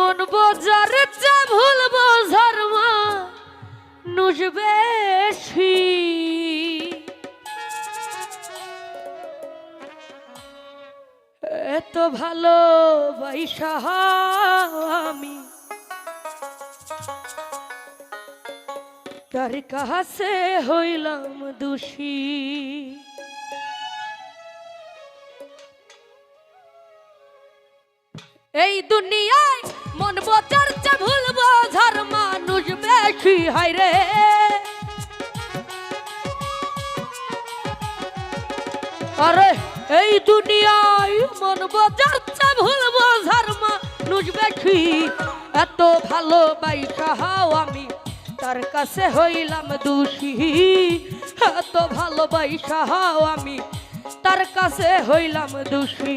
মন বোঝার চা ভুল বোঝার মা নুস বেশি। এত ভালো বাইসা আমি তার কাছে হইলাম দোষী? বোঝার চা ভুল বোঝার মানুষ বেশি হয় রে। আরে, এই দুনিয়ায় মন বোঝার চা ভুল বোঝার মানুষ বেশি। এত ভালো বাইসা হাও আমি, তার কাছে হইলাম দোষী। এত ভালো বাইসা হাও আমি, তার কাছে হইলাম দোষী।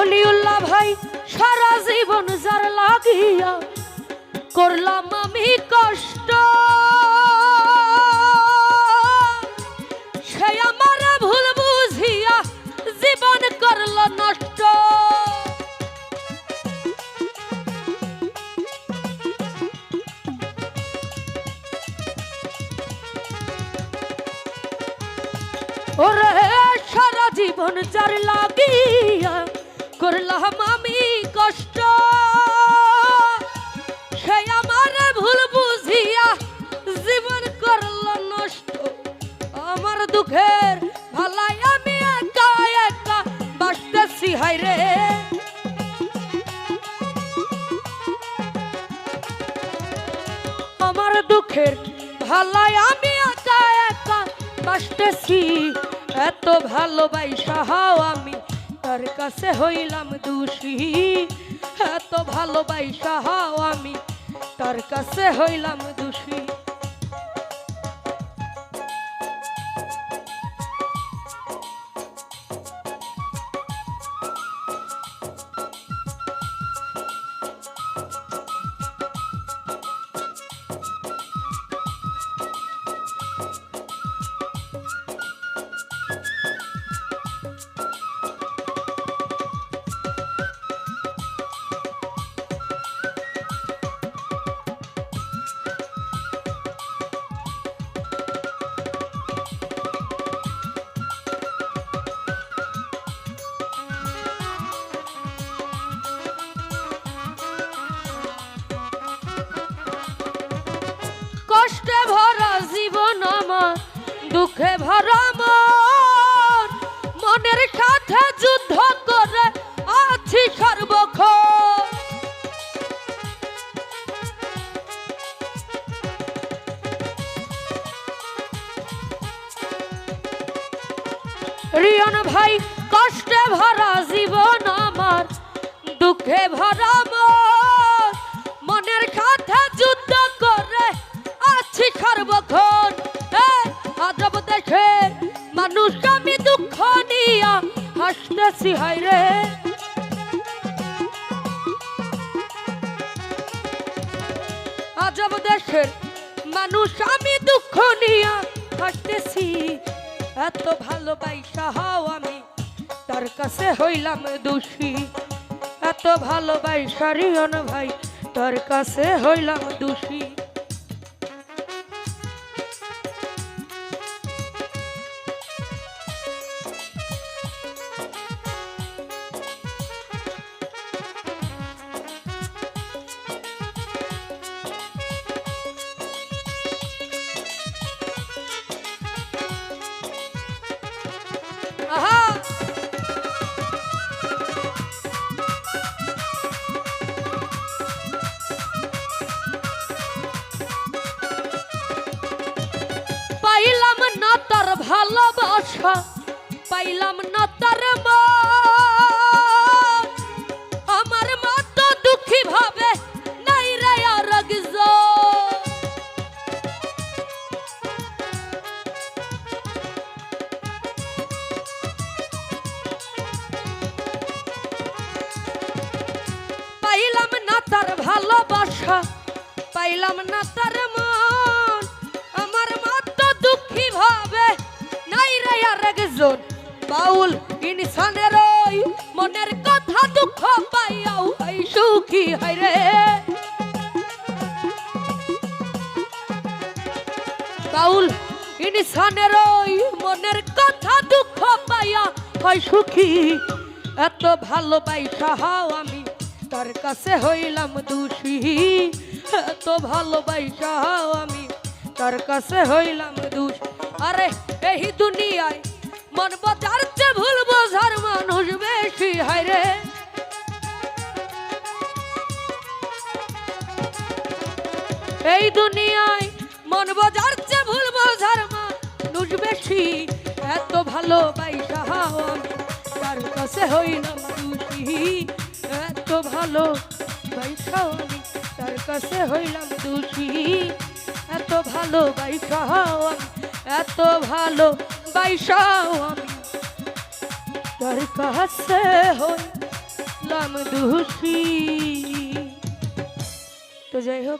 অলিউল্লাহ ভাই, সারা জীবন যার লাগিয়া করলাম আমি কষ্ট। সে আমার ভুল বুঝিয়া জীবন করল নষ্ট। ওরে সারা জীবন যার লাগিয়া করলাম আমি কষ্ট। সে আমার ভুল বুঝিয়া জীবন করল নষ্ট। আমার দুঃখের ভালাই আমি একা একা বাসতেছি হাই রে। আমার দুঃখের ভালাই আমি একা একা বাসতেছি এত ভালোবাসা হাও আমি তার কাছে হইলাম দোষী। এত ভালোবাসা হাও আমি তার কাছে হইলাম দোষী। দুঃখে ভরা মন, মনের সাথে যুদ্ধ করে আছি সর্বক্ষণ। রিয়ন ভাই, কষ্টে ভরা জীবন আমার, দুঃখে ভরা আমি দুঃখ নিয়া হাসতেছি হাই রে। আজব দেশের মানুষ, আমি দুঃখ নিয়া হাসতেছি। এত ভালোবাসা হাও আমি, তার কাছে হইলাম দোষী। এত ভালোবাসা রিয়ন ভাই, তার কাছে হইলাম দোষী। পাইলাম না তার ভালোবাসা পাইলাম না তার আমার মতো দুঃখী ভাবে ভালোবাসা পাইলাম না তার মন। আমার মত দুঃখী ভাবে। নাই রে আর একজন। বাউল ইনসানের ওই মনের কথা দুঃখ পাইয়াও এই সুখী, হয় রে। বাউল ইনসানের ওই মনের কথা দুঃখ পাইয়া হয় সুখী। এত ভালোবাসা হাও আমি তার কাছে হইলাম দোষী। এত ভালোবাসা আমি তার কাছে হইলাম দোষ। আরে এই দুনিয়ায় মন বাজার চেয়ে ভুল বোঝার মানুষ বেশি, হয় রে। এই দুনিয়ায় মন বাজার চেয়ে ভুল বোঝার মানুষ বেশি। এত ভালো বাইসা আমি তার কাছে হইলাম দোষী। ভালো আমি তার কাছে হইলাম দোষী। এত ভালো বাইসা আমি, এত ভালো বাইসা আমি তার কাছে হইলাম দোষী। তো যাই হোক